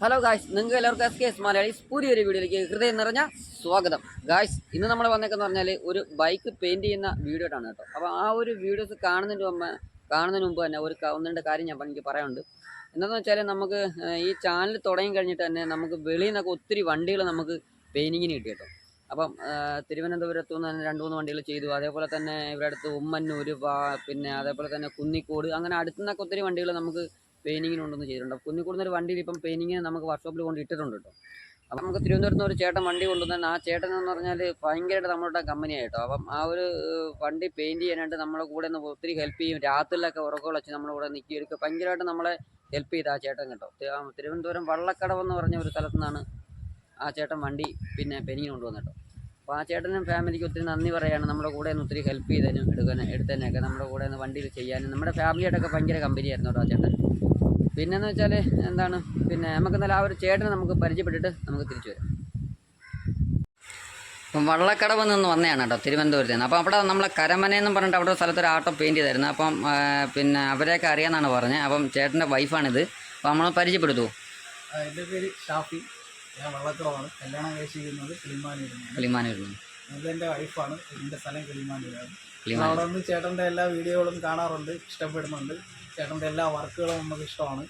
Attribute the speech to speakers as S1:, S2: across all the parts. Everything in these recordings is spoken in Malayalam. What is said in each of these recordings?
S1: ഹലോ ഗായ്സ് നിങ്ങൾക്ക് എല്ലാവർക്കും എസ് കെ എസ് മലയാളീസ് പുതിയൊരു വീഡിയോയിലേക്ക് ഹൃദയം നിറഞ്ഞ സ്വാഗതം. ഗായ്സ് ഇന്ന് നമ്മൾ വന്നേക്കെന്ന് പറഞ്ഞാൽ ഒരു ബൈക്ക് പെയിന്റ് ചെയ്യുന്ന വീഡിയോ ആണ് കേട്ടോ. അപ്പോൾ ആ ഒരു വീഡിയോസ് കാണുന്നതിന് മുമ്പ് കാണുന്നതിന് മുമ്പ് തന്നെ ഒരു ഒന്നിന്റെ ഒന്ന് കാര്യം ഞാൻ എനിക്ക് പറയാനുണ്ട്. എന്താണെന്ന് വെച്ചാൽ നമുക്ക് ഈ ചാനൽ തുടങ്ങി കഴിഞ്ഞിട്ട് തന്നെ നമുക്ക് വെളിയിൽ നിന്നൊക്കെ ഒത്തിരി വണ്ടികൾ നമുക്ക് പെയിന്റിങ്ങിന് കിട്ടി കേട്ടോ. അപ്പം തിരുവനന്തപുരത്തു നിന്ന് തന്നെ രണ്ട് മൂന്ന് വണ്ടികൾ ചെയ്തു. അതേപോലെ തന്നെ ഇവിടെ അടുത്ത് ഉമ്മന്നൂർ പിന്നെ അതേപോലെ തന്നെ കുന്നിക്കോട് അങ്ങനെ അടുത്തുനിന്നൊക്കെ ഒത്തിരി വണ്ടികൾ നമുക്ക് പെയിന്റിങ്ങിന് കൊണ്ടുവന്ന് ചെയ്തിട്ടുണ്ട്. കുന്നിക്കൂടുന്ന ഒരു വണ്ടിയിൽ ഇപ്പം പെയിന്റിങ്ങിന് നമുക്ക് വർക്ക്ഷോപ്പിൽ കൊണ്ട് ഇട്ടിട്ടുണ്ട് കേട്ടോ അപ്പം നമുക്ക് തിരുവനന്തപുരത്ത് ഒരു ചേട്ടൻ വണ്ടി കൊണ്ടുവന്നാൽ ആ ചേട്ടൻ എന്ന് പറഞ്ഞാൽ ഭയങ്കരമായിട്ട് നമ്മളുടെ കമ്പനി ആയിട്ടോ അപ്പം ആ ഒരു വണ്ടി പെയിന്റ് ചെയ്യാനായിട്ട് നമ്മളെ കൂടെ നിന്ന് ഒത്തിരി ഹെൽപ്പ് ചെയ്യും. രാത്രിയിലൊക്കെ ഉറക്കങ്ങൾ വെച്ച് നമ്മുടെ കൂടെ നിൽക്കി എടുക്കുക ഭയങ്കരമായിട്ട് നമ്മളെ ഹെൽപ്പ് ചെയ്ത് ആ ചേട്ടൻ കേട്ടോ. തിരുവനന്തപുരം വള്ളക്കടവ് എന്ന് പറഞ്ഞ ഒരു സ്ഥലത്തു നിന്നാണ് ആ ചേട്ടൻ വണ്ടി പിന്നെ പെയിനിങ്ങിന് കൊണ്ടുവന്നത് കേട്ടോ അപ്പോൾ ആ ചേട്ടനും ഫാമിലിക്ക് ഒത്തിരി നന്ദി പറയാണ്. നമ്മുടെ കൂടെ നിന്ന് ഒത്തിരി ഹെൽപ്പ് ചെയ്തതിനും എടുക്കാനും എടുത്തതിനൊക്കെ. നമ്മുടെ കൂടെ നിന്ന് വണ്ടിയിൽ ചെയ്യാനും. നമ്മുടെ ഫാമിലിയായിട്ടൊക്കെ ഭയങ്കര കമ്പനിയായിരുന്നു കേട്ടോ ആ ചേട്ടൻ. പിന്നെന്ന് വെച്ചാൽ എന്താണ്? പിന്നെ നമുക്ക് നല്ല ആ ഒരു ചേട്ടനെ നമുക്ക് പരിചയപ്പെട്ടിട്ട് നമുക്ക് തിരിച്ചു വരാം. അപ്പം വള്ളക്കടവ് നിന്ന് വന്നതാണ് കേട്ടോ തിരുവനന്തപുരത്ത് നിന്ന്. അപ്പോൾ അവിടെ നമ്മളെ കരമനയെന്നും പറഞ്ഞിട്ട് അവിടെ ഒരു സ്ഥലത്ത് ഒരു ആട്ടോ പെയിന്റ് ചെയ്തായിരുന്നു. അപ്പം പിന്നെ അവരെയൊക്കെ അറിയാമെന്നാണ് പറഞ്ഞത്. അപ്പം ചേട്ടന്റെ വൈഫാണിത്. അപ്പോൾ നമ്മൾ പരിചയപ്പെടുത്തു.
S2: എന്റെ പേര് ഷാഫി. ഞാൻ വള്ളത്തോളാണ് കല്യാണം കഴിച്ചിരിക്കുന്നത് കിളിമാനൂരിൽ
S1: കിളിമാനൂരിൽ
S2: അത് എന്റെ വൈഫാണ്. എന്റെ സ്ഥലം കിളിമാനൂരാണ്. അവിടെ നിന്ന് ചേട്ടന്റെ എല്ലാ വീഡിയോകളും കാണാറുണ്ട് ഇഷ്ടപ്പെടുന്നുണ്ട്. ചേട്ടന്റെ എല്ലാ വർക്കുകളും നമുക്ക് ഇഷ്ടമാണ്.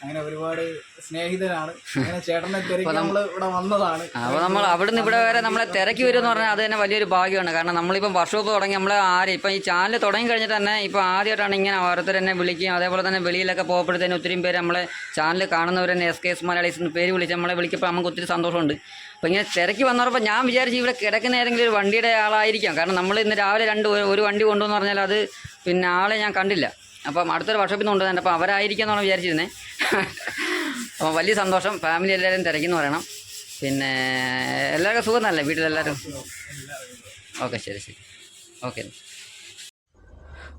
S2: അങ്ങനെ ഒരുപാട് സ്നേഹിതനാണ് അങ്ങനെ ചേട്ടനെ തിരക്കി നമ്മൾ ഇവിടെ വന്നതാണ്.
S1: അപ്പോൾ നമ്മൾ അവിടുന്ന് ഇവിടെ വരെ നമ്മളെ തിരക്കി വരും എന്ന് പറഞ്ഞാൽ അത് തന്നെ വലിയൊരു ഭാഗ്യമാണ്. കാരണം നമ്മളിപ്പം വർക്ക്ഷോപ്പ് തുടങ്ങി നമ്മൾ ആരും ഇപ്പം ഈ ചാനൽ തുടങ്ങി കഴിഞ്ഞിട്ട് തന്നെ ഇപ്പോൾ ആദ്യമായിട്ടാണ് ഇങ്ങനെ ഓരോരുത്തർ എന്നെ വിളിക്കുകയും അതേപോലെ തന്നെ വെളിയിലൊക്കെ പോകുമ്പോഴത്തേനും ഒത്തിരി പേര് നമ്മളെ ചാനൽ കാണുന്നവർ തന്നെ എസ് കെ എസ് മലയാളീസ് എന്ന് പേര് വിളിച്ച് നമ്മളെ വിളിക്കുമ്പോൾ നമുക്ക് ഒത്തിരി സന്തോഷമുണ്ട്. അപ്പോൾ ഇങ്ങനെ തിരക്കി വന്നപ്പോൾ ഞാൻ വിചാരിച്ചു ഇവിടെ കിടക്കുന്ന ഏതെങ്കിലും ഒരു വണ്ടിയുടെ ആളായിരിക്കാം. കാരണം നമ്മൾ ഇന്ന് രാവിലെ രണ്ട് ഒരു വണ്ടി കൊണ്ടുവന്ന് പറഞ്ഞാൽ അത് പിന്നെ ആളെ ഞാൻ കണ്ടില്ല. അപ്പം അടുത്തൊരു വർഷോപ്പിൽ നിന്ന് കൊണ്ടുവന്നിട്ട് അപ്പോൾ അവരായിരിക്കും എന്നാണ് വിചാരിച്ചിരുന്നത് അപ്പോൾ വലിയ സന്തോഷം. ഫാമിലി എല്ലാവരും തിരക്കിന്ന് പറയണം. പിന്നെ എല്ലാവർക്കും സുഖം തന്നെ വീട്ടിലെല്ലാവരും? ഓക്കെ ശരി ശരി. ഓക്കെ.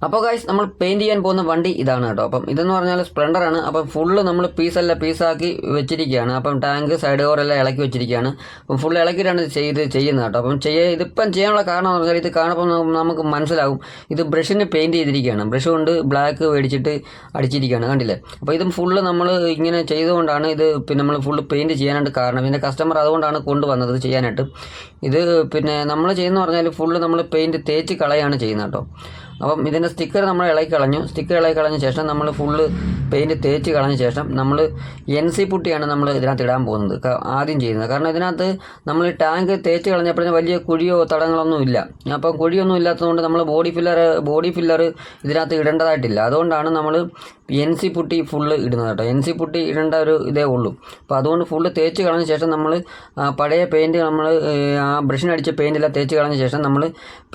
S1: അപ്പോൾ ഗൈസ് നമ്മൾ പെയിന്റ് ചെയ്യാൻ പോകുന്ന വണ്ടി ഇതാണ് കേട്ടോ. അപ്പം ഇതെന്ന് പറഞ്ഞാൽ സ്പ്ലെൻഡർ ആണ്. അപ്പം ഫുള്ള് നമ്മൾ പീസല്ല പീസാക്കി വെച്ചിരിക്കുകയാണ്. അപ്പം ടാങ്ക് സൈഡ് ഓരെല്ലാം ഇളക്കി വെച്ചിരിക്കുകയാണ്. അപ്പം ഫുള്ള് ഇളക്കിയിട്ടാണ് ചെയ്ത് ചെയ്യുന്നത് കേട്ടോ. അപ്പം ചെയ്യാൻ ഇതിപ്പം ചെയ്യാനുള്ള കാരണം എന്ന് പറഞ്ഞാൽ ഇത് കാണുമ്പോൾ നമുക്ക് മനസ്സിലാവും. ഇത് ബ്രഷിന് പെയിന്റ് ചെയ്തിരിക്കുകയാണ്. ബ്രഷ് കൊണ്ട് ബ്ലാക്ക് മേടിച്ചിട്ട് അടിച്ചിരിക്കുകയാണ്. കണ്ടില്ലേ? അപ്പോൾ ഇതും ഫുള്ള് നമ്മൾ ഇങ്ങനെ ചെയ്തുകൊണ്ടാണ് ഇത് പിന്നെ നമ്മൾ ഫുള്ള് പെയിന്റ് ചെയ്യാനായിട്ട് കാരണം. പിന്നെ കസ്റ്റമർ അതുകൊണ്ടാണ് കൊണ്ടുവന്നത് ചെയ്യാനായിട്ട്. ഇത് പിന്നെ നമ്മൾ ചെയ്യുന്ന പറഞ്ഞാൽ ഫുള്ള് നമ്മൾ പെയിന്റ് തേച്ച് കളയാണ് ചെയ്യുന്നത് കേട്ടോ. അപ്പം ഇതിന്റെ സ്റ്റിക്കർ നമ്മൾ ഇളകി കളഞ്ഞു. സ്റ്റിക്കർ ഇളകി കളഞ്ഞ ശേഷം നമ്മൾ ഫുള്ള് പെയിന്റ് തേച്ച് കളഞ്ഞ ശേഷം നമ്മൾ എൻ സി പുട്ടിയാണ് നമ്മൾ ഇതിനകത്ത് ഇടാൻ പോകുന്നത്. ആദ്യം ചെയ്യുന്നത്. കാരണം ഇതിനകത്ത് നമ്മൾ ടാങ്ക് തേച്ച് കളഞ്ഞപ്പോഴേ വലിയ കുഴിയോ തടങ്ങളൊന്നും ഇല്ല. അപ്പം കുഴിയൊന്നും ഇല്ലാത്തതുകൊണ്ട് നമ്മൾ ബോഡി ഫില്ലർ ബോഡി ഫില്ലർ ഇതിനകത്ത് ഇടേണ്ടതായിട്ടില്ല. അതുകൊണ്ടാണ് നമ്മൾ എൻ സി പുട്ടി ഫുള്ള് ഇടുന്നത് കേട്ടോ. എൻ സി പുട്ടി ഇടേണ്ട ഒരു ഇതേ ഉള്ളൂ. അപ്പോൾ അതുകൊണ്ട് ഫുള്ള് തേച്ച് കളഞ്ഞ ശേഷം നമ്മൾ പഴയ പെയിന്റ് നമ്മൾ ആ ബ്രഷിനടിച്ച പെയിന്റെല്ലാം തേച്ച് കളഞ്ഞ ശേഷം നമ്മൾ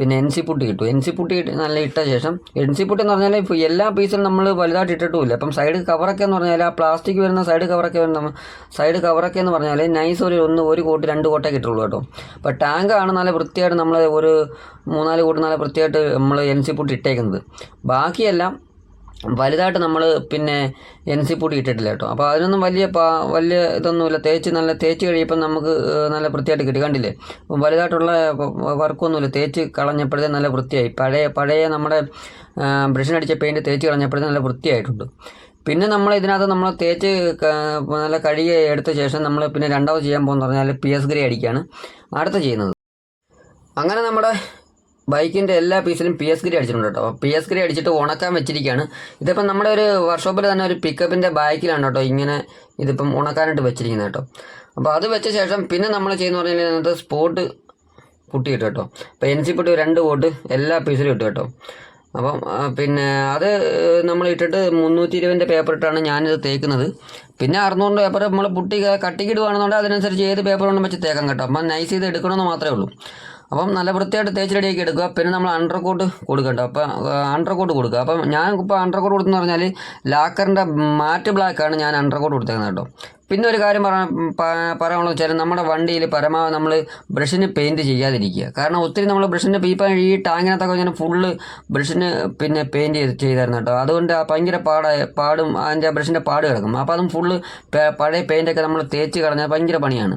S1: പിന്നെ എൻ സി പുട്ടി കിട്ടും എൻ സി പുട്ടി നല്ല ഇട്ട ശേഷം എൻസി പുട്ടി എന്ന് പറഞ്ഞാൽ ഇപ്പോൾ എല്ലാ പീസിലും നമ്മൾ വലുതായിട്ട് ഇട്ടിട്ടുമില്ല. അപ്പം സൈഡ് കവറൊക്കെ എന്ന് പറഞ്ഞാൽ ആ പ്ലാസ്റ്റിക് വരുന്ന സൈഡ് കവറൊക്കെ വരുന്ന സൈഡ് കവറൊക്കെ എന്ന് പറഞ്ഞാൽ നൈസ് ഒരു ഒന്ന് ഒരു കോട്ട് രണ്ട് കോട്ടേ കിട്ടുള്ളൂ കേട്ടോ. അപ്പോൾ ആണ് നല്ല വൃത്തിയായിട്ട് നമ്മൾ ഒരു മൂന്നാൽ കൂട്ട് നല്ല വൃത്തിയായിട്ട് നമ്മൾ എൻസി പുട്ടി ഇട്ടേക്കുന്നത്. ബാക്കിയെല്ലാം വലുതായിട്ട് നമ്മൾ പിന്നെ എൻ സി പൊടി ഇട്ടിട്ടില്ല കേട്ടോ. അപ്പോൾ അതിനൊന്നും വലിയ പാ വലിയ ഇതൊന്നുമില്ല. തേച്ച് നല്ല തേച്ച് കഴിയുമ്പോൾ നമുക്ക് നല്ല വൃത്തിയായിട്ട് കിട്ടി. കണ്ടില്ലേ? വലുതായിട്ടുള്ള വർക്കൊന്നുമില്ല. തേച്ച് കളഞ്ഞപ്പോഴത്തേ നല്ല വൃത്തിയായി. പഴയ പഴയ നമ്മുടെ ബ്രഷിനടിച്ച പെയിന്റ് തേച്ച് കളഞ്ഞപ്പോഴത്തേ നല്ല വൃത്തിയായിട്ടുണ്ട്. പിന്നെ നമ്മൾ ഇതിനകത്ത് നമ്മൾ തേച്ച് നല്ല കഴുകി എടുത്ത ശേഷം നമ്മൾ പിന്നെ രണ്ടാമത് ചെയ്യാൻ പോകുന്ന പറഞ്ഞാൽ പി എസ് ഗ്രേ അടിക്കുകയാണ് അടുത്ത് ചെയ്യുന്നത്. അങ്ങനെ നമ്മുടെ ബൈക്കിന്റെ എല്ലാ പീസിലും പി എസ് ഗ്രി അടിച്ചിട്ടുണ്ട് കേട്ടോ. പി എസ് ഗ്രി അടിച്ചിട്ട് ഉണക്കാൻ വെച്ചിരിക്കുകയാണ്. ഇതിപ്പം നമ്മുടെ ഒരു വർക്ക്ഷോപ്പിൽ തന്നെ ഒരു പിക്കപ്പിന്റെ ബാക്കിലാണ് കേട്ടോ ഇങ്ങനെ ഇതിപ്പം ഉണക്കാനായിട്ട് വെച്ചിരിക്കുന്നത് കേട്ടോ. അപ്പോൾ അത് വെച്ച ശേഷം പിന്നെ നമ്മൾ ചെയ്യുന്ന പറഞ്ഞാൽ ഇതിനകത്ത് സ്പോട്ട് പുട്ടിയിട്ട് കേട്ടോ. അപ്പോൾ എൻ സി പുട്ടി രണ്ട് വോട്ട് എല്ലാ പീസിലും ഇട്ടു കേട്ടോ. അപ്പം പിന്നെ അത് നമ്മൾ ഇട്ടിട്ട് മുന്നൂറ്റി ഇരുപതിന്റെ പേപ്പർ ഇട്ടാണ് ഞാനിത് തേക്കുന്നത്. പിന്നെ അറുന്നൂറ് പേപ്പർ നമ്മൾ പുട്ടി കട്ടിക്കിടുവാണെന്നുണ്ടെങ്കിൽ അതിനനുസരിച്ച് ഏത് പേപ്പർ കൊണ്ടും വെച്ച് തേക്കാം കേട്ടോ. അപ്പം നൈസ് ചെയ്ത് എടുക്കണമെന്ന് മാത്രമേ ഉള്ളൂ. അപ്പം നല്ല വൃത്തിയായിട്ട് തേച്ച് റെഡിയാക്കി എടുക്കുക. പിന്നെ നമ്മൾ അണ്ടർ കോട്ട് കൊടുക്കണ്ട. അപ്പം അണ്ടർ കോട്ട് കൊടുക്കുക. അപ്പം ഞാൻ ഇപ്പോൾ അണ്ടർ കോട്ട് കൊടുത്തെന്ന് പറഞ്ഞാൽ ലാക്കറിന്റെ മാറ്റ് ബ്ലാക്കാണ് ഞാൻ അണ്ടർ കോട്ട് കൊടുത്തേക്കുന്നത് കേട്ടോ. പിന്നെ ഒരു കാര്യം പറയാൻ പറയാനുള്ളത് വെച്ചാൽ നമ്മുടെ വണ്ടിയിൽ പരമാവധി നമ്മൾ ബ്രഷിന് പെയിന്റ് ചെയ്യാതിരിക്കുക. കാരണം ഒത്തിരി നമ്മൾ ബ്രഷിന്റെ ഇപ്പം ഈ ടാങ്കിനകത്തൊക്കെ ഞാൻ ഫുള്ള് ബ്രഷിന് പിന്നെ പെയിന്റ് ചെയ്ത് ചെയ്തായിരുന്നു കേട്ടോ. അതുകൊണ്ട് ഭയങ്കര പാടായ പാടും. അതിന്റെ ബ്രഷിന്റെ പാട് കിടക്കും. അപ്പോൾ അതും ഫുള്ള് പഴയ പെയിന്റൊക്കെ നമ്മൾ തേച്ച് കളഞ്ഞാൽ ഭയങ്കര പണിയാണ്.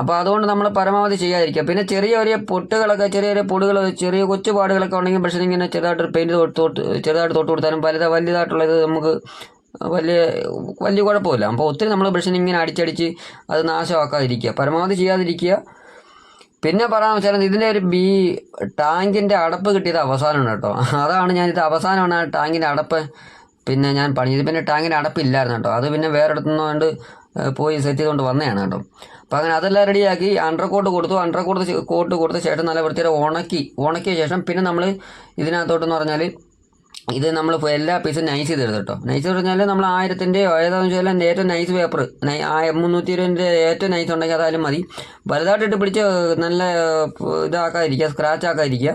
S1: അപ്പോൾ അതുകൊണ്ട് നമ്മൾ പരമാവധി ചെയ്യാതിരിക്കുക. പിന്നെ ചെറിയ ചെറിയ പൊട്ടുകളൊക്കെ ചെറിയ ചെറിയ പൊടുകൾ ചെറിയ കൊച്ചു പാടുകളൊക്കെ ഉണ്ടെങ്കിൽ ബ്രഷിന് ഇങ്ങനെ ചെറുതായിട്ട് പെയിന്റ് തൊട്ട് തൊട്ട് ചെറുതായിട്ട് തൊട്ട് കൊടുത്താലും വലുത് വലുതായിട്ടുള്ളത് നമുക്ക് വലിയ വലിയ കുഴപ്പമില്ല. അപ്പോൾ ഒത്തിരി നമ്മൾ ബ്രഷിന് ഇങ്ങനെ അടിച്ചടിച്ച് അത് നാശമാക്കാതിരിക്കുക. പരമാവധി ചെയ്യാതിരിക്കുക. പിന്നെ പറയാൻ വെച്ചാൽ ഇതിന്റെ ഒരു ബി ടാങ്കിന്റെ അടപ്പ് കിട്ടിയത് അവസാനമാണ് കേട്ടോ. അതാണ് ഞാനിത് അവസാനമാണ് ആ ടാങ്കിന്റെ അടപ്പ്. പിന്നെ ഞാൻ പണിയത് പിന്നെ ടാങ്കിന്റെ അടപ്പില്ലായിരുന്നു കേട്ടോ. അത് പിന്നെ വേറെ കൊണ്ട് പോയി സെറ്റ് ചെയ്തുകൊണ്ട് വന്നതാണ് കേട്ടോ. അപ്പോൾ അങ്ങനെ അതെല്ലാം റെഡിയാക്കി അണ്ടർ കോട്ട് കൊടുത്തു. അണ്ടർ കോട്ട് കോട്ട് കൊടുത്ത ശേഷം നല്ല വൃത്തിയുടെ ഉണക്കി ഉണക്കിയ ശേഷം പിന്നെ നമ്മൾ ഇതിനകത്തോട്ടെന്ന് പറഞ്ഞാൽ ഇത് നമ്മൾ എല്ലാ പീസും നൈസ് ചെയ്തെടുത്തു കേട്ടോ. നൈസ് എന്ന് പറഞ്ഞാൽ നമ്മൾ ആയിരത്തിന്റെയോ ഏതാണെന്ന് വെച്ചാൽ ഏറ്റവും നൈസ് പേപ്പർ മുന്നൂറ്റി ഇരുപതിന്റെ ഏറ്റവും നൈസ് ഉണ്ടെങ്കിൽ അതായാലും മതി. വലുതായിട്ടിട്ട് പിടിച്ച് നല്ല ഇതാക്കാതിരിക്കുക സ്ക്രാച്ച് ആക്കാതിരിക്കുക.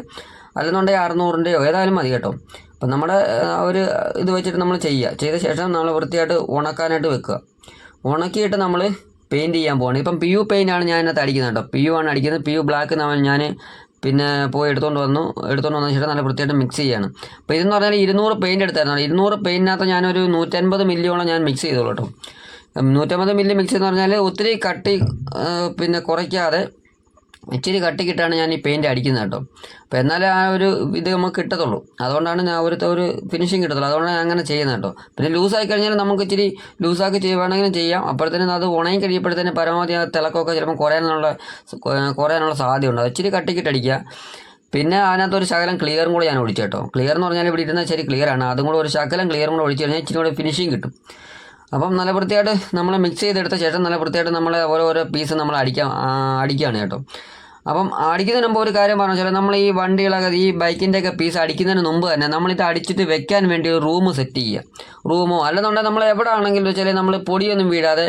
S1: അല്ലെന്നുണ്ടെങ്കിൽ അറുന്നൂറിന്റെയോ ഏതായാലും മതി കേട്ടോ. അപ്പം നമ്മുടെ ഒരു ഇത് വെച്ചിട്ട് നമ്മൾ ചെയ്യുക. ചെയ്ത ശേഷം നമ്മൾ വൃത്തിയായിട്ട് ഉണക്കാനായിട്ട് വെക്കുക. ഉണക്കിയിട്ട് നമ്മൾ പെയിന്റ് ചെയ്യാൻ പോകണം ഇപ്പം പി യു പെയിന്റാണ് ഞാൻ അതിനകത്ത് അടിക്കുന്നത് കേട്ടോ. പി യു ആണ് അടിക്കുന്നത്. പി യു ബ്ലാക്ക് ഞാൻ പിന്നെ പോയി എടുത്തുകൊണ്ട് വന്നു. എടുത്തുകൊണ്ട് വന്ന ശേഷം നല്ല വൃത്തിയായിട്ട് മിക്സ് ചെയ്യാണ്. അപ്പോൾ ഇതെന്ന് പറഞ്ഞാൽ ഇരുന്നൂറ് പെയിന്റ് എടുത്തായിരുന്നു. ഇരുന്നൂറ് പെയിന്റിനകത്ത് ഞാനൊരു നൂറ്റൻപത് മില്ലിയോളം ഞാൻ മിക്സ് ചെയ്തോളൂ കേട്ടോ നൂറ്റമ്പത് മില്ലി മിക്സ് എന്ന് പറഞ്ഞാൽ ഒത്തിരി കട്ടി പിന്നെ കുറയ്ക്കാതെ ഇച്ചിരി കട്ടിക്കിട്ടാണ് ഞാൻ ഈ പെയിന്റ് അടിക്കുന്നത് കേട്ടോ. അപ്പോൾ എന്നാലേ ആ ഒരു ഇത് നമുക്ക് കിട്ടത്തുള്ളൂ. അതുകൊണ്ടാണ് ഞാൻ ഒരു ഒരു ഫിനിഷിങ് കിട്ടത്തുള്ളൂ. അതുകൊണ്ടാണ് അങ്ങനെ ചെയ്യുന്നത് കേട്ടോ. പിന്നെ ലൂസായി കഴിഞ്ഞാൽ നമുക്ക് ഇച്ചിരി ലൂസാക്കി ചെയ്യുവാണെങ്കിലും ചെയ്യാം. അപ്പോഴത്തേനും അത് ഉണങ്ങി കഴിയുമ്പോഴത്തേനും പരമാവധി ആ തിളക്കമൊക്കെ ചിലപ്പോൾ കുറയാനുള്ള കുറയാനുള്ള സാധ്യതയുണ്ട്. അത് ഇച്ചിരി കട്ടിക്കിട്ട് അടിക്കുക. പിന്നെ അതിനകത്ത് ഒരു ശകലം ക്ലിയറും കൂടെ ഞാൻ ഒഴിച്ചു കേട്ടോ. ക്ലിയർ എന്ന് പറഞ്ഞാൽ ഇവിടെ ഇരുന്നാൽ ശരി ക്ലിയർ ആണ്. അതും കൂടെ ഒരു ശകലം ക്ലിയറും കൂടെ ഒഴിച്ചു കഴിഞ്ഞാൽ ഇച്ചിരി കൂടെ ഫിനിഷിങ് കിട്ടും. അപ്പം നല്ല വൃത്തിയായിട്ട് നമ്മൾ മിക്സ് ചെയ്തെടുത്ത ശേഷം നല്ല വൃത്തിയായിട്ട് നമ്മൾ ഓരോരോ പീസ് നമ്മൾ അടിക്കാം അടിക്കുകയാണ് കേട്ടോ. അപ്പം അടിക്കുന്നതിന് മുമ്പ് ഒരു കാര്യം പറഞ്ഞു വെച്ചാൽ നമ്മൾ ഈ വണ്ടികളൊക്കെ ഈ ബൈക്കിന്റെ ഒക്കെ പീസ് അടിക്കുന്നതിന് മുമ്പ് തന്നെ നമ്മളിത് അടിച്ചിട്ട് വെക്കാൻ വേണ്ടി ഒരു റൂം സെറ്റ് ചെയ്യുക റൂമോ അല്ലെന്നുണ്ടെങ്കിൽ നമ്മൾ എവിടെ ആണെങ്കിലും വെച്ചാൽ നമ്മൾ പൊടിയൊന്നും വീഴാതെ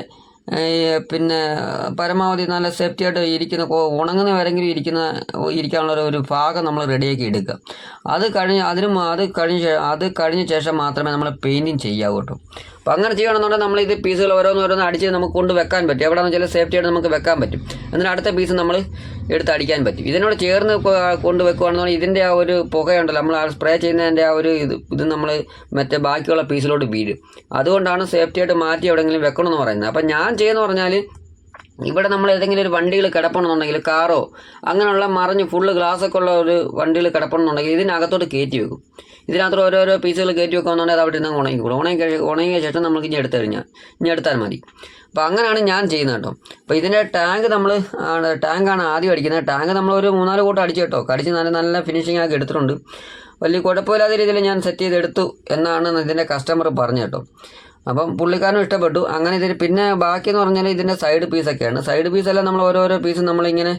S1: പിന്നെ പരമാവധി നല്ല സേഫ്റ്റി ആയിട്ട് ഇരിക്കുന്ന ഉണങ്ങുന്ന വരെങ്കിലും ഇരിക്കുന്ന ഇരിക്കാനുള്ള ഒരു- ഭാഗം നമ്മൾ റെഡിയാക്കി എടുക്കുക. അത് കഴിഞ്ഞ് അതിനും അത് കഴിഞ്ഞ അത് കഴിഞ്ഞ ശേഷം മാത്രമേ നമ്മൾ പെയിന്റിങ് ചെയ്യാവൂ കേട്ടോ അപ്പോൾ അങ്ങനെ ചെയ്യണമെന്നുണ്ടെങ്കിൽ നമ്മൾ ഇത് പീസുകൾ ഓരോന്ന് ഓരോന്ന് അടിച്ച് നമുക്ക് കൊണ്ട് വെക്കാൻ പറ്റും. എവിടെയാണെന്ന് വെച്ചാൽ സേഫ്റ്റി ആയിട്ട് നമുക്ക് വെക്കാൻ പറ്റും. എന്നിട്ട് അടുത്ത പീസ് നമ്മൾ എടുത്ത് അടിക്കാൻ പറ്റും. ഇതിനോട് ചേർന്ന് കൊ- കൊണ്ട് വെക്കുകയാണെന്നുണ്ടെങ്കിൽ ഇതിന്റെ ആ ഒരു പുകയുണ്ടല്ലോ. നമ്മൾ ആ സ്പ്രേ ചെയ്യുന്നതിന്റെ ആ ഒരു ഇത് ഇത് നമ്മൾ മറ്റേ ബാക്കിയുള്ള പീസിലോട്ട് വീഴും. അതുകൊണ്ടാണ് സേഫ്റ്റിയായിട്ട് മാറ്റി എവിടെയെങ്കിലും വെക്കണമെന്ന് പറയുന്നത്. അപ്പം ഞാൻ ചെയ്യുന്ന പറഞ്ഞാൽ ഇവിടെ നമ്മൾ ഏതെങ്കിലും ഒരു വണ്ടികൾ കിടപ്പണമെന്നുണ്ടെങ്കിൽ കാറോ അങ്ങനെയുള്ള മറിഞ്ഞ് ഫുള്ള് ഗ്ലാസ്സൊക്കെ ഉള്ള ഒരു വണ്ടികൾ കിടപ്പണമെന്നുണ്ടെങ്കിൽ ഇതിനകത്തോട്ട് കയറ്റി വെക്കും. ഇതിനകത്ത് ഓരോരോ പീസുകൾ കയറ്റി വെക്കുകയെന്നുണ്ടെങ്കിൽ അത് അവിടെ നിന്ന് ഉണങ്ങിക്കോളും. ഉണങ്ങി ഉണങ്ങിയ ശേഷം നമുക്ക് ഇനി എടുത്തു കഴിഞ്ഞാൽ ഇനി എടുത്താൽ മതി. അപ്പോൾ അങ്ങനെയാണ് ഞാൻ ചെയ്യുന്നത് കേട്ടോ. അപ്പോൾ ഇതിന്റെ ടാങ്ക് നമ്മൾ ടാങ്കാണ് ആദ്യം അടിക്കുന്നത്. ടാങ്ക് നമ്മൾ ഒരു മൂന്നാൽ കൂട്ടം അടിച്ചു കേട്ടോ. കടിച്ച് നല്ല നല്ല ഫിനിഷിംഗ് ആക്കി എടുത്തിട്ടുണ്ട്. വലിയ കുഴപ്പമില്ലാത്ത രീതിയിൽ ഞാൻ സെറ്റ് ചെയ്തെടുത്തു എന്നാണ് ഇതിന്റെ കസ്റ്റമർ പറഞ്ഞു കേട്ടോ. അപ്പം പുള്ളിക്കാരനും ഇഷ്ടപ്പെട്ടു. അങ്ങനെ ഇതിന് പിന്നെ ബാക്കിയെന്ന് പറഞ്ഞാൽ ഇതിന്റെ സൈഡ് പീസൊക്കെയാണ് സൈഡ് പീസെല്ലാം നമ്മൾ ഓരോരോ പീസ് നമ്മളിങ്ങനെ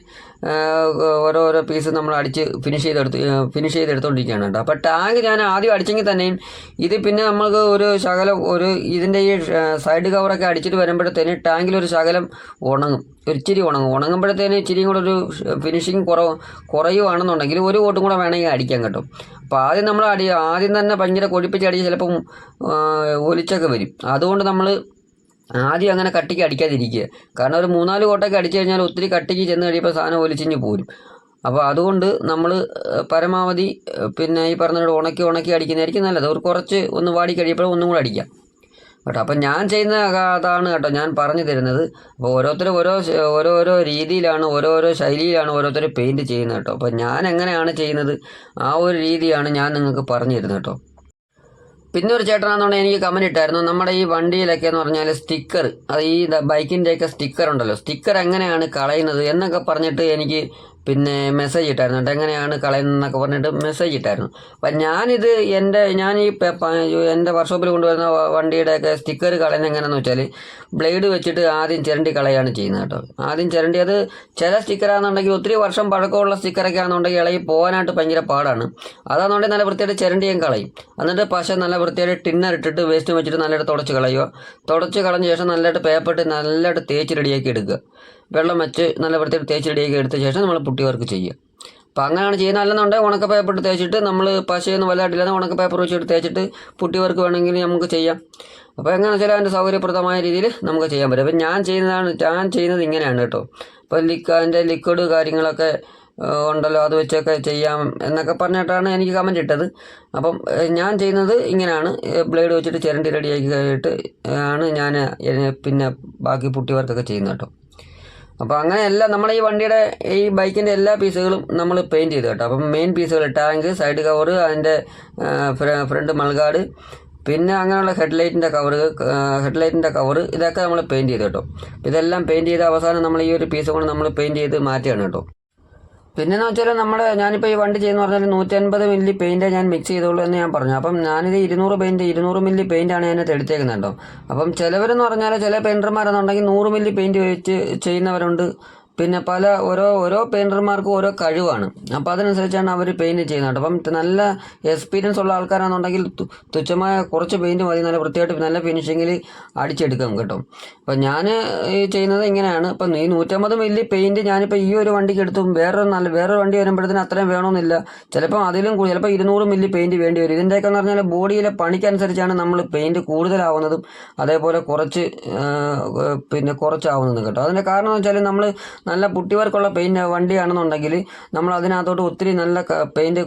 S1: ഓരോരോ പീസ് നമ്മൾ അടിച്ച് ഫിനിഷ് ചെയ്തെടുത്ത് ഫിനിഷ് ചെയ്തെടുത്തോണ്ടിരിക്കുകയാണ് കേട്ടോ. അപ്പോൾ ടാങ്ക് ഞാൻ ആദ്യം അടിച്ചെങ്കിൽ തന്നെയും ഇത് പിന്നെ നമ്മൾക്ക് ഒരു ശകലം ഒരു ഇതിന്റെ ഈ സൈഡ് കവറൊക്കെ അടിച്ചിട്ട് വരുമ്പോഴത്തേന് ടാങ്കിൽ ഒരു ശകലം ഉണങ്ങും. ഒരു ഇച്ചിരി ഉണങ്ങും. ഉണങ്ങുമ്പോഴത്തേന് ഇച്ചിരിയും കൂടെ ഒരു ഫിനിഷിങ് കുറവ് കുറയുവാണെന്നുണ്ടെങ്കിൽ ഒരു കോട്ടും കൂടെ വേണമെങ്കിൽ അടിക്കാൻ കേട്ടോ. അപ്പോൾ ആദ്യം നമ്മൾ അടി ആദ്യം തന്നെ ഭയങ്കര കൊഴിപ്പിച്ച് അടിച്ച് ചിലപ്പം ഒലിച്ചൊക്കെ വരും. അതുകൊണ്ട് നമ്മൾ ആദ്യം അങ്ങനെ കട്ടിക്ക് അടിക്കാതിരിക്കുക. കാരണം ഒരു മൂന്നാൽ കോട്ടൊക്കെ അടിച്ചു കഴിഞ്ഞാൽ ഒത്തിരി കട്ടിക്ക് ചെന്ന് കഴിയുമ്പോൾ സാധനം ഒലിച്ചിഞ്ഞ് പോരും. അപ്പോൾ അതുകൊണ്ട് നമ്മൾ പരമാവധി പിന്നെ ഈ പറഞ്ഞ ഉണക്കി ഉണക്കി അടിക്കുന്നതായിരിക്കും നല്ലത്. ഒരു കുറച്ച് ഒന്ന് വാടി കഴിയുമ്പോൾ ഒന്നും കൂടെ അടിക്കാം. കേട്ടോ. അപ്പം ഞാൻ ചെയ്യുന്ന അതാണ് കേട്ടോ ഞാൻ പറഞ്ഞു തരുന്നത്. അപ്പോൾ ഓരോരുത്തർ ഓരോ ഓരോരോ രീതിയിലാണ് ഓരോരോ ശൈലിയിലാണ് ഓരോരുത്തർ പെയിന്റ് ചെയ്യുന്നത് കേട്ടോ. അപ്പോൾ ഞാൻ എങ്ങനെയാണ് ചെയ്യുന്നത്? ആ ഒരു രീതിയാണ് ഞാൻ നിങ്ങൾക്ക് പറഞ്ഞു തരുന്നത് കേട്ടോ. പിന്നെ ഒരു ചേട്ടനാണെന്നുണ്ടെങ്കിൽ എനിക്ക് കമന്റ് ഇട്ടായിരുന്നു. നമ്മുടെ ഈ വണ്ടിയിലൊക്കെ എന്ന് പറഞ്ഞാൽ സ്റ്റിക്കർ അത് ഈ ബൈക്കിന്റെയൊക്കെ സ്റ്റിക്കർ ഉണ്ടല്ലോ. സ്റ്റിക്കർ എങ്ങനെയാണ് കളയുന്നത് എന്നൊക്കെ പറഞ്ഞിട്ട് എനിക്ക് പിന്നെ മെസ്സേജ് ഇട്ടായിരുന്നു. കേട്ടോ എങ്ങനെയാണ് കളയുന്നതെന്നൊക്കെ പറഞ്ഞിട്ട് മെസ്സേജ് ഇട്ടായിരുന്നു. അപ്പം ഞാനിത് എന്റെ ഞാൻ ഈ എന്റെ വർക്ക്ഷോപ്പിൽ കൊണ്ടുവരുന്ന വണ്ടിയുടെ വണ്ടിയുടെയൊക്കെ സ്റ്റിക്കർ കളയുന്നത് എങ്ങനെയാണെന്ന് വെച്ചാൽ ബ്ലേഡ് വെച്ചിട്ട് ആദ്യം ചിരണ്ടി കളയാണ് ചെയ്യുന്നത് കേട്ടോ. ആദ്യം ചിരണ്ടി അത് ചില സ്റ്റിക്കറാണെന്നുണ്ടെങ്കിൽ ഒത്തിരി വർഷം പഴക്കമുള്ള സ്റ്റിക്കറൊക്കെ ആണെന്നുണ്ടെങ്കിൽ ഇളകി പോകാനായിട്ട് ഭയങ്കര പാടാണ്. അതാണെന്നുണ്ടെങ്കിൽ നല്ല വൃത്തിയായിട്ട് ചിരണ്ടിയും കളയും. എന്നിട്ട് പശ നല്ല വൃത്തിയായിട്ട് ടിന്നർ ഇട്ടിട്ട് വേസ്റ്റ് വെച്ചിട്ട് നല്ലതായിട്ട് തുടച്ച് കളയുക. തുടച്ച് കളഞ്ഞ ശേഷം നല്ലതായിട്ട് പേപ്പറിട്ട് നല്ലതായിട്ട് തേച്ച് റെഡിയാക്കി എടുക്കുക. വെള്ളം വെച്ച് നല്ല വൃത്തിയിൽ തേച്ച് റെഡിയാക്കി എടുത്ത ശേഷം നമ്മൾ പുട്ടി വർക്ക് ചെയ്യുക. അപ്പോൾ അങ്ങനെയാണ് ചെയ്യുന്നത്. അല്ലെന്നുണ്ടെങ്കിൽ ഉണക്ക പേപ്പർ തേച്ചിട്ട് നമ്മൾ പശയൊന്നും വലുതായിട്ടില്ലാതെ ഉണക്ക പേപ്പർ വെച്ചിട്ട് തേച്ചിട്ട് പുട്ടി വർക്ക് വേണമെങ്കിൽ നമുക്ക് ചെയ്യാം. അപ്പോൾ എങ്ങനെ വെച്ചാൽ അതിന്റെ സൗകര്യപ്രദമായ രീതിയിൽ നമുക്ക് ചെയ്യാൻ പറ്റും. അപ്പം ഞാൻ ചെയ്യുന്നതാണ് ഞാൻ ചെയ്യുന്നത് ഇങ്ങനെയാണ് കേട്ടോ. അപ്പോൾ ലിക്ക് അതിന്റെ ലിക്വിഡ് കാര്യങ്ങളൊക്കെ ഉണ്ടല്ലോ അത് വെച്ചൊക്കെ ചെയ്യാം എന്നൊക്കെ പറഞ്ഞിട്ടാണ് എനിക്ക് കമന്റ് ഇട്ടത്. അപ്പം ഞാൻ ചെയ്യുന്നത് ഇങ്ങനെയാണ്. ബ്ലേഡ് വെച്ചിട്ട് ചിരണ്ടി റെഡിയാക്കി കഴിഞ്ഞിട്ട് ആണ് ഞാൻ പിന്നെ ബാക്കി പുട്ടി വർക്കൊക്കെ ചെയ്യുന്നത് കേട്ടോ. അപ്പോൾ അങ്ങനെ എല്ലാം നമ്മൾ ഈ വണ്ടിയുടെ ഈ ബൈക്കിന്റെ എല്ലാ പീസുകളും നമ്മൾ പെയിന്റ് ചെയ്ത് കേട്ടോ. അപ്പം മെയിൻ പീസുകൾ ടാങ്ക് സൈഡ് കവർ അതിന്റെ ഫ്രണ്ട് മൾഗാർഡ് പിന്നെ അങ്ങനെയുള്ള ഹെഡ്ലൈറ്റിന്റെ കവറ് ഹെഡ്ലൈറ്റിന്റെ കവർ ഇതൊക്കെ നമ്മൾ പെയിന്റ് ചെയ്ത് കേട്ടോ. ഇതെല്ലാം പെയിന്റ് ചെയ്ത് അവസാനം നമ്മൾ ഈ ഒരു പീസ് കൊണ്ട് നമ്മൾ പെയിന്റ് ചെയ്ത് മാറ്റുകയാണ് കേട്ടോ. പിന്നെന്ന് വെച്ചാൽ നമ്മൾ ഞാനിപ്പോൾ ഈ വണ്ടി ചെയ്യുന്ന പറഞ്ഞാൽ നൂറ്റൻപത് മില്ലി പെയിന്റ് ഞാൻ മിക്സ് ചെയ്തോളൂ എന്ന് ഞാൻ പറഞ്ഞു. അപ്പം ഞാനിത് ഇരുന്നൂറ് പെയിന്റ് ഇരുന്നൂറ് മില്ലി പെയിന്റാണ് ഞാനത് എടുത്തേക്കുന്നത് കേട്ടോ. അപ്പം ചിലവരെന്ന് പറഞ്ഞാൽ ചില പെയിന്റർമാരെന്നുണ്ടെങ്കിൽ നൂറ് മില്ലി പെയിന്റ് വെച്ച് ചെയ്യുന്നവരുണ്ട്. പിന്നെ പല ഓരോ ഓരോ പെയിന്റർമാർക്കും ഓരോ കഴിവാണ്. അപ്പോൾ അതിനനുസരിച്ചാണ് അവർ പെയിന്റ് ചെയ്യുന്നത് അപ്പം നല്ല എക്സ്പീരിയൻസ് ഉള്ള ആൾക്കാരാണെന്നുണ്ടെങ്കിൽ തുച്ഛമായ കുറച്ച് പെയിന്റ് മതി. നല്ല വൃത്തിയായിട്ട് നല്ല ഫിനിഷിങ്ങിൽ അടിച്ചെടുക്കാം കേട്ടോ. അപ്പം ഞാൻ ചെയ്യുന്നത് ഇങ്ങനെയാണ്. ഇപ്പം ഈ നൂറ്റമ്പത് മില്ലി പെയിന്റ് ഞാനിപ്പോൾ ഈ ഒരു വണ്ടിക്ക് എടുത്തു. വേറൊരു നല്ല വേറൊരു വണ്ടി വരുമ്പോഴത്തേന് അത്രയും വേണമെന്നില്ല ചിലപ്പോൾ അതിലും കൂടുതൽ ചിലപ്പോൾ ഇരുന്നൂറ് മില്ലി പെയിന്റ് വേണ്ടി വരും. ഇതിന്റെയൊക്കെ എന്ന് പറഞ്ഞാൽ ബോഡിയിലെ പണിക്കനുസരിച്ചാണ് നമ്മൾ പെയിന്റ് കൂടുതലാവുന്നതും അതേപോലെ കുറച്ച് പിന്നെ കുറച്ചാവുന്നതും കേട്ടോ. അതിന്റെ കാരണം എന്ന് വെച്ചാൽ നമ്മൾ നല്ല പുട്ടിവർക്കുള്ള പെയിന്റ് വണ്ടിയാണെന്നുണ്ടെങ്കിൽ നമ്മൾ അതിനകത്തോട്ട് ഒത്തിരി നല്ല പെയിന്റ്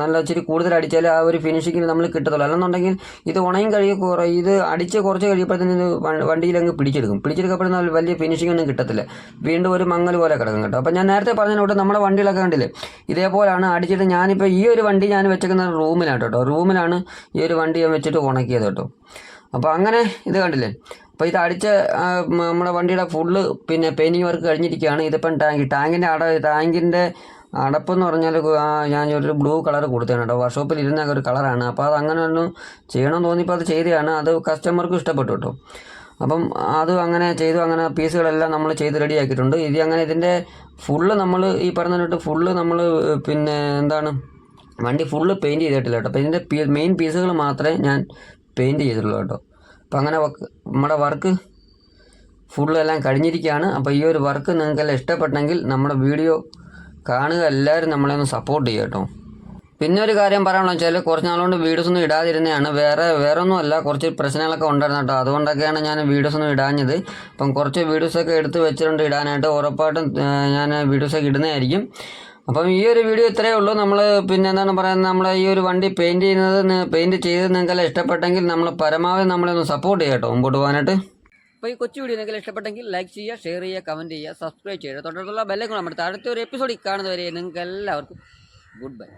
S1: നല്ല ഇച്ചിരി കൂടുതൽ അടിച്ചാൽ ആ ഒരു ഫിനിഷിങ്ങിൽ നമ്മൾ കിട്ടത്തുള്ളൂ. അല്ലെന്നുണ്ടെങ്കിൽ ഇത് ഉണയും കഴിയും കുറേ ഇത് അടിച്ച് കുറച്ച് കഴിയുമ്പോഴത്തേന് വണ്ടിയിൽ അങ്ങ് പിടിച്ചെടുക്കും. പിടിച്ചെടുക്കപ്പെടുന്ന വലിയ ഫിനിഷിംഗ് ഒന്നും കിട്ടത്തില്ല. വീണ്ടും ഒരു മങ്ങൽ പോലെ കിടക്കും കേട്ടോ. അപ്പോൾ ഞാൻ നേരത്തെ പറഞ്ഞതിനോട്ട് നമ്മുടെ വണ്ടികളൊക്കെ കണ്ടില്ലേ? ഇതേപോലാണ് അടിച്ചിട്ട് ഞാനിപ്പോൾ ഈ ഒരു വണ്ടി ഞാൻ വെച്ചേക്കുന്ന റൂമിലാണ് കേട്ടോ. റൂമിലാണ് ഈ ഒരു വണ്ടി ഞാൻ വെച്ചിട്ട് ഉണക്കിയത് കേട്ടോ. അപ്പോൾ അങ്ങനെ ഇത് കണ്ടില്ലേ? അപ്പോൾ ഇത് അടിച്ച നമ്മുടെ വണ്ടിയുടെ ഫുള്ള് പിന്നെ പെയിന്റിങ് വർക്ക് കഴിഞ്ഞിരിക്കുകയാണ്. ഇതിപ്പം ടാങ്ക് ടാങ്കിന്റെ അട ടാങ്കിന്റെ അടപ്പെന്ന് പറഞ്ഞാൽ ഞാൻ ഒരു ബ്ലൂ കളർ കൊടുത്തതാണ് കേട്ടോ വർക്ക്ഷോപ്പിൽ ഇരുന്ന ഒരു കളറാണ് അപ്പോൾ അത് അങ്ങനെ ഒന്നും ചെയ്യണമെന്ന് തോന്നിയപ്പോൾ അത് ചെയ്തതാണ്. അത് കസ്റ്റമർക്കും ഇഷ്ടപ്പെട്ടു കേട്ടോ അപ്പം അത് അങ്ങനെ ചെയ്തു. അങ്ങനെ പീസുകളെല്ലാം നമ്മൾ ചെയ്ത് റെഡിയാക്കിയിട്ടുണ്ട്. ഇത് അങ്ങനെ ഇതിന്റെ ഫുള്ള് നമ്മൾ ഈ പറഞ്ഞിട്ട് ഫുള്ള് നമ്മൾ പിന്നെ എന്താണ് വണ്ടി ഫുള്ള് പെയിന്റ് ചെയ്തിട്ടില്ല കേട്ടോ അപ്പോൾ ഇതിന്റെ മെയിൻ പീസുകൾ മാത്രമേ ഞാൻ പെയിന്റ് ചെയ്തിട്ടുള്ളൂ കേട്ടോ അപ്പോൾ അങ്ങനെ നമ്മുടെ വർക്ക് ഫുള്ളെല്ലാം കഴിഞ്ഞിരിക്കുകയാണ്. അപ്പോൾ ഈ ഒരു വർക്ക് നിങ്ങൾക്കെല്ലാം ഇഷ്ടപ്പെട്ടെങ്കിൽ നമ്മുടെ വീഡിയോ കാണുക. എല്ലാവരും നമ്മളെ ഒന്ന് സപ്പോർട്ട് ചെയ്യുക കേട്ടോ. പിന്നെ ഒരു കാര്യം പറയാനുള്ള വെച്ചാൽ കുറച്ച് നാളുകൊണ്ട് വീഡിയോസ് ഒന്നും ഇടാതിരുന്നതാണ്. വേറെ വേറെ ഒന്നുമല്ല കുറച്ച് പ്രശ്നങ്ങളൊക്കെ ഉണ്ടായിരുന്നു കേട്ടോ. അതുകൊണ്ടൊക്കെയാണ് ഞാൻ വീഡിയോസ് ഒന്നും ഇടാഞ്ഞത്. അപ്പം കുറച്ച് വീഡിയോസൊക്കെ എടുത്ത് വെച്ചിട്ടുണ്ട് ഇടാനായിട്ട്. ഉറപ്പായിട്ടും ഞാൻ വീഡിയോസൊക്കെ ഇടുന്നതായിരിക്കും. അപ്പം ഈ ഒരു വീഡിയോ ഇത്രയേ ഉള്ളൂ. നമ്മൾ പിന്നെ എന്താണ് പറയുന്നത്? നമ്മൾ ഈ ഒരു വണ്ടി പെയിന്റ് ചെയ്യുന്നത് പെയിന്റ് ചെയ്ത് നിങ്ങൾക്കെല്ലാം ഇഷ്ടപ്പെട്ടെങ്കിൽ നമ്മൾ പരമാവധി നമ്മളെ ഒന്ന് സപ്പോർട്ട് ചെയ്യാം കേട്ടോ. മുമ്പോട്ട് പോകാനായിട്ട്. അപ്പോൾ ഈ കൊച്ചു വീഡിയോ നിങ്ങൾക്ക് ഇഷ്ടപ്പെട്ടെങ്കിൽ ലൈക്ക് ചെയ്യുക ഷെയർ ചെയ്യുക കമന്റ് ചെയ്യുക സബ്സ്ക്രൈബ് ചെയ്യുക. തൊട്ടടുത്തുള്ള ബെല്ലൊക്കെ നമ്മുടെ അടുത്ത ഒരു എപ്പിസോഡിൽ കാണുന്നവരെ നിങ്ങൾക്ക് എല്ലാവർക്കും ഗുഡ് ബൈ